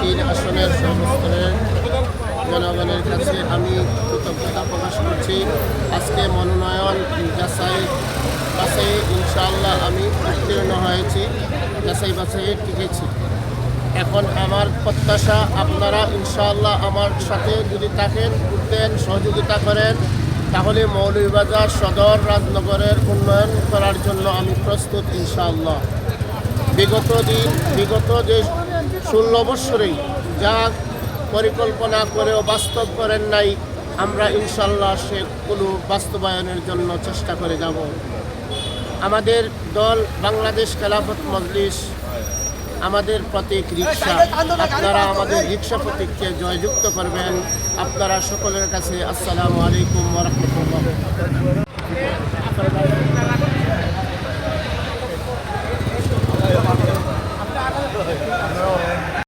তিন আসনের সমস্তরের জনগণের কাছে আমি কৃতজ্ঞতা প্রকাশ করছি। আজকে মনোনয়ন যাচাই বাছাই ইনশাআল্লাহ আমি উত্তীর্ণ হয়েছি, যাচাই বাছাইয়ে টিকেছি। এখন আমার প্রত্যাশা, আপনারা ইনশাআল্লাহ আমার সাথে যদি থাকেন উঠতেন সহযোগিতা করেন, তাহলে মৌলভীবাজার সদর রাজনগরের উন্নয়ন করার জন্য আমি প্রস্তুত ইনশাআল্লাহ। বিগত দিন, বিগত যে ষোলো বৎসরেই যা পরিকল্পনা করেও বাস্তব করেন নাই, আমরা ইনশাল্লাহ সে কোনো বাস্তবায়নের জন্য চেষ্টা করে যাব। আমাদের দল বাংলাদেশ খেলাফত মজলিস, আমাদের প্রতীক রিক্সা আপনারা আমাদের রিক্সা প্রতীককে জয়যুক্ত করবেন। আপনারা সকলের কাছে আসসালামু আলাইকুম রহমতুল্লাহ।